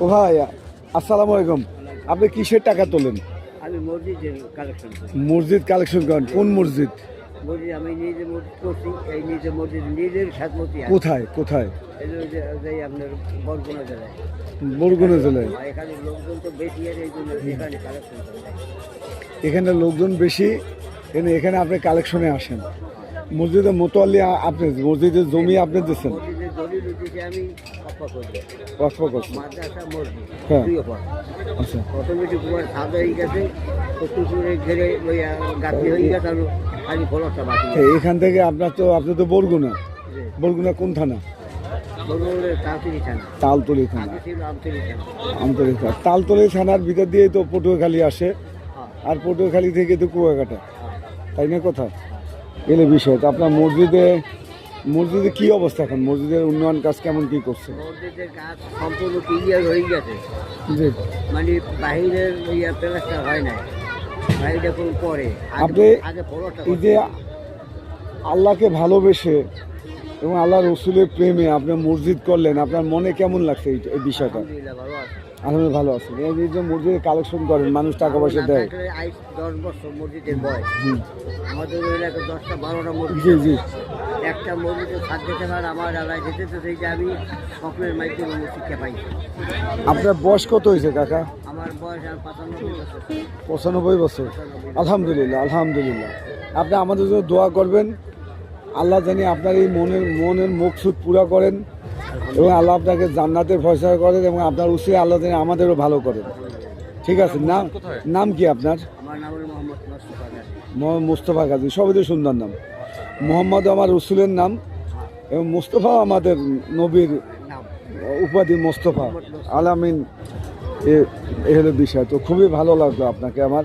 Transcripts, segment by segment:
ও ভাই আসসালামু আলাইকুম। আপনি কিসের টাকা তোলেন? আমি মসজিদের কালেকশন মসজিদ কালেকশন করেন। কোন মসজিদ? মসজিদ আমি নিজে মসজিদ করছি এই নিজে মসজিদ নিজের সাতমতি কোথায়? কোথায়? এই যে- যে যে আপনার বরগুনা জেলায়। বরগুনা জেলায়। এখানে লোকজন তো বেশি এখানে কালেকশন এখানে লোকজন বেশি এখানে এখানে আপনি কালেকশনে আসেন। মসজিদে আ- আপনি মসজিদের জমি আপনি দিচ্ছেন। আমি মাদ্রাসা মসজিদ হ্যাঁ। দুই আচ্ছা। অটোমেটিক কুয়ার সাদা হয়ে গেছে পুকুরে ঘেরে লইয়া গাছি হয়ে গেছে খালি ফলকটা বাকি। এখান থেকে আপনার তো আপনি তো বরগুনা। বরগুনা কোন থানা? তালতলি থানা। আগে আমতলি থানা। তালতলি থানার ভিতর দিয়েই তো পটুয়াখালী আসে। হ্যাঁ। আর পটুয়াখালী থেকে তো কুয়াকাটা। হ্যাঁ। তাই না কথা? এলে বিষয়। তো আপনার মসজিদে মসজিদে কি অবস্থা এখন? মসজিদের উন্নয়ন কাজ কেমন কি করছে? মসজিদের কাজ সম্পূর্ণ ক্লিয়ার হয়ে গেছে। জি। মানে বাহিরের ইয়া প্লাস্টার হয় না বাহিরটা কোন পরে আপনি আগে পরোটা এই যে আল্লাহকে ভালোবেসে এবং আল্লাহ রসুলের প্রেমে আপনি মসজিদ করলেন আপনার মনে কেমন লাগছে এই বিষয়টা? আলহামদুলিল্লাহ ভালো আছে। এই যে- মসজিদে কালেকশন করেন মানুষ টাকা পয়সা দেয়। দশ বছর মসজিদের বয়স। আমাদের এলাকায় দশটা বারোটা মসজিদ জি জি। একটা মসজিদে সাত যেতে পারে আমার এলাকায় যেতে তো সেই যে আমি স্বপ্নের মাধ্যমে আমি শিক্ষা পাইছি আপনার বয়স কত হয়েছে কাকা? আমার বয়স আর পাঁচানব্বই বছর। পঁচানব্বই বছর। আলহামদুলিল্লাহ আলহামদুলিল্লাহ। আপনি আমাদের জন্য দোয়া করবেন। আল্লাহ জানি আপনার এই মনের মনের মকসুদ পুরা করেন এবং আল্লাহ আপনাকে জান্নাতের ফয়সলা করেন এবং আপনার উচিত আল্লাহ জানি আমাদেরও ভালো করেন। ঠিক আছে নাম নাম কি আপনার? আমার নাম হলো মোহাম্মদ নসরুল আজাদ। মোহাম্মদ মুস্তফা গাজী সবই তো সুন্দর নাম। মোহাম্মদ আমার রসুলের নাম এবং মোস্তফা আমাদের নবীর উপাধি মোস্তফা। আলামিন এ- হলো বিষয়। তো খুবই ভালো লাগল আপনাকে আমার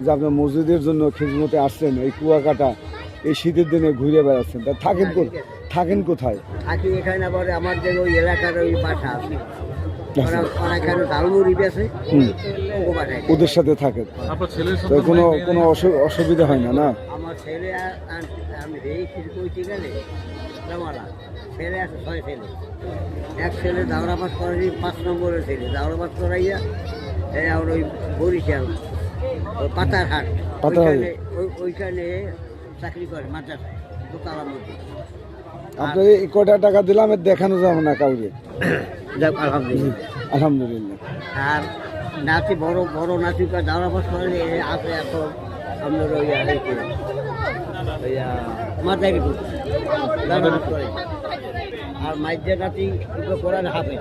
যে আপনি মসজিদের জন্য খিজমতে আসছেন এই কুয়াকাটা এই শীতের দিনে ঘুরে বেড়াচ্ছেন। তা থাকেন কো- থাকেন কোথায়? থাকি এখানে আবার আমার যে ওই এলাকার ওই বাসা আছে। ওদের সাথে থাকে। কোনো কোনো অসু- অসুবিধা হয় না না? আমার ছেলে আমি ছেলে আছে ছয় ছেলে। এক ছেলে করাই পাঁচ নম্বরের ছেলে। করাইয়া আর ওই বরিশাল পাতারহাট। ওইখানে ওই- ওইখানে চাকরি করে মাদ্রাসায় দোতলার মধ্যে। আপনি এই কটা টাকা দিলাম দেখানো যাবে না কাউকে? যাক আলহামদুলিল্লাহ। আলহামদুলিল্লাহ। আর নাতি বড় বড় নাতিকা পাস করে আছে এখন আপনার ওই আর মাইজে নাতি করার হাফে